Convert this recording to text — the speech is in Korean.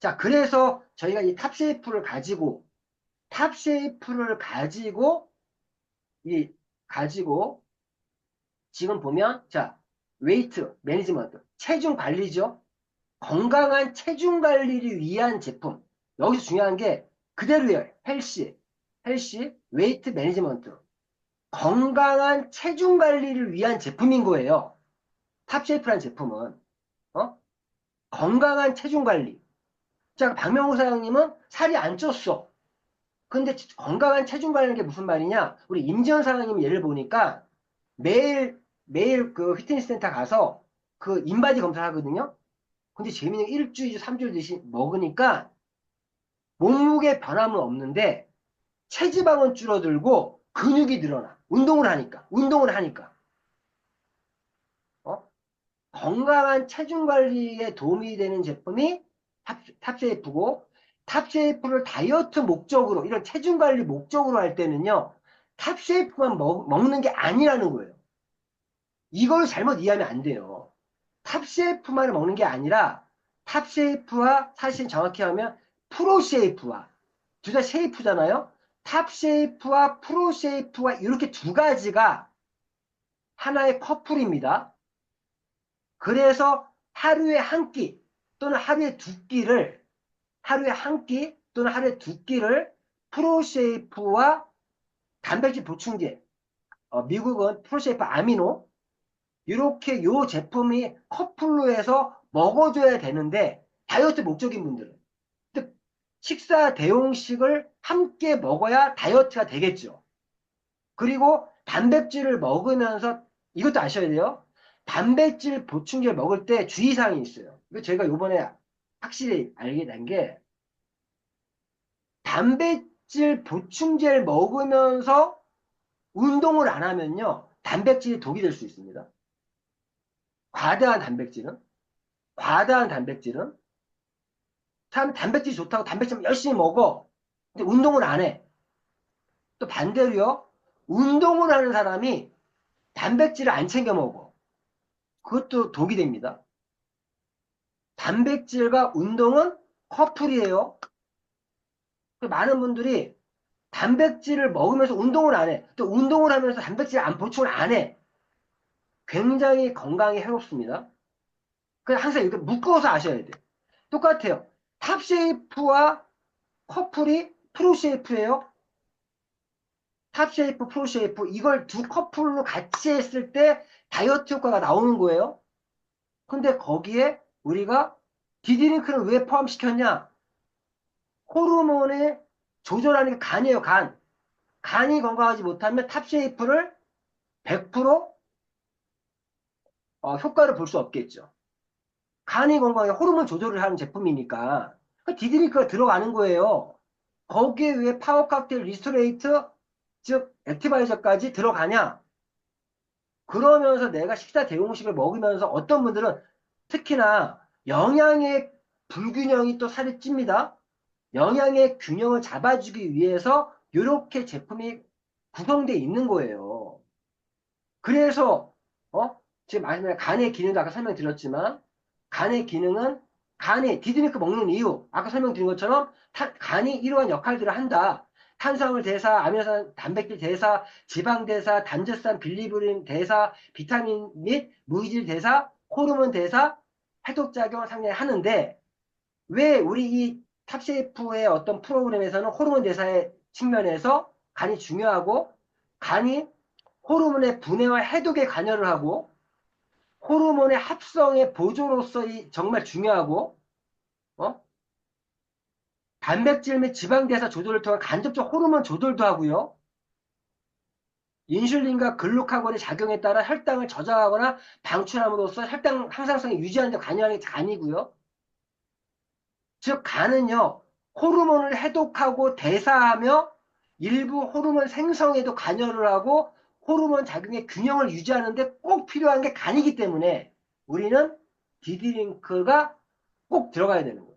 자, 그래서 저희가 이 탑쉐이프를 가지고, 탑쉐이프를 가지고, 이, 가지고, 지금 보면, 자, 웨이트, 매니지먼트, 체중 관리죠? 건강한 체중 관리를 위한 제품. 여기서 중요한 게 그대로예요. 헬시, 헬시, 웨이트 매니지먼트. 건강한 체중 관리를 위한 제품인 거예요. 탑쉐이프란 제품은. 어? 건강한 체중 관리. 자, 박명호 사장님은 살이 안 쪘어. 근데 건강한 체중 관리는 게 무슨 말이냐? 우리 임지현 사장님 예를 보니까 매일, 매일 그 피트니스 센터 가서 그 인바디 검사를 하거든요? 근데 재미있는 게 일주일, 삼주일 드시, 먹으니까 몸무게 변함은 없는데 체지방은 줄어들고 근육이 늘어나. 운동을 하니까. 운동을 하니까. 어? 건강한 체중 관리에 도움이 되는 제품이 탑, 탑쉐이프고 탑쉐이프를 다이어트 목적으로 이런 체중 관리 목적으로 할 때는요. 탑쉐이프만 먹, 먹는 게 아니라는 거예요. 이걸 잘못 이해하면 안 돼요. 탑쉐이프만 먹는 게 아니라 탑쉐이프와 사실 정확히 하면 프로쉐이프와 둘 다 쉐이프잖아요. 탑쉐이프와 프로쉐이프와 이렇게 두 가지가 하나의 커플입니다. 그래서 하루에 한 끼 또는 하루에 두 끼를 하루에 한 끼 또는 하루에 두 끼를 프로쉐이프와 단백질 보충제 어, 미국은 프로쉐이프 아미노 이렇게 요 제품이 커플로 해서 먹어줘야 되는데 다이어트 목적인 분들은 식사 대용식을 함께 먹어야 다이어트가 되겠죠. 그리고 단백질을 먹으면서 이것도 아셔야 돼요. 단백질 보충제를 먹을 때 주의사항이 있어요. 제가 요번에 확실히 알게 된 게 단백질 보충제를 먹으면서 운동을 안 하면요. 단백질이 독이 될 수 있습니다. 과다한 단백질은 과다한 단백질은 참 단백질이 좋다고 단백질 열심히 먹어. 근데 운동을 안 해. 또 반대로요. 운동을 하는 사람이 단백질을 안 챙겨 먹어. 그것도 독이 됩니다. 단백질과 운동은 커플이에요. 많은 분들이 단백질을 먹으면서 운동을 안 해. 또 운동을 하면서 단백질 안 보충을 안 해. 굉장히 건강에 해롭습니다. 그냥 항상 이렇게 묶어서 아셔야 돼. 똑같아요. 탑 쉐이프와 커플이 프로 쉐이프예요. 탑 쉐이프, 프로 쉐이프 이걸 두 커플로 같이 했을 때 다이어트 효과가 나오는 거예요. 근데 거기에 우리가 디드링크를 왜 포함시켰냐? 호르몬을 조절하는 게 간이에요, 간. 간이 건강하지 못하면 탑쉐이프를 100% 어, 효과를 볼 수 없겠죠. 간이 건강에 호르몬 조절을 하는 제품이니까 그 디드링크가 들어가는 거예요. 거기에 왜 파워 칵테일 리스토레이트 즉 액티바이저까지 들어가냐? 그러면서 내가 식사 대용식을 먹으면서 어떤 분들은 특히나 영양의 불균형이 또 살이 찝니다. 영양의 균형을 잡아주기 위해서 이렇게 제품이 구성되어 있는 거예요. 그래서 어? 지금 말씀드린 간의 기능도 아까 설명드렸지만 간의 기능은 간이 디드링크 먹는 이유 아까 설명드린 것처럼 타, 간이 이러한 역할들을 한다. 탄수화물 대사, 아미노산, 단백질 대사, 지방 대사, 단제산, 빌리브린 대사, 비타민 및 무기질 대사, 호르몬 대사, 해독작용을 상당히 하는데 왜 우리 이 탑셰프의 어떤 프로그램에서는 호르몬 대사의 측면에서 간이 중요하고 간이 호르몬의 분해와 해독에 관여를 하고 호르몬의 합성의 보조로서 정말 중요하고 어? 단백질 및 지방 대사 조절을 통한 간접적 호르몬 조절도 하고요. 인슐린과 글루카곤의 작용에 따라 혈당을 저장하거나 방출함으로써 혈당 항상성을 유지하는 데 관여하는 게 간이고요. 즉 간은요. 호르몬을 해독하고 대사하며 일부 호르몬 생성에도 관여를 하고 호르몬 작용의 균형을 유지하는 데 꼭 필요한 게 간이기 때문에 우리는 디드링크가 꼭 들어가야 되는 거예요.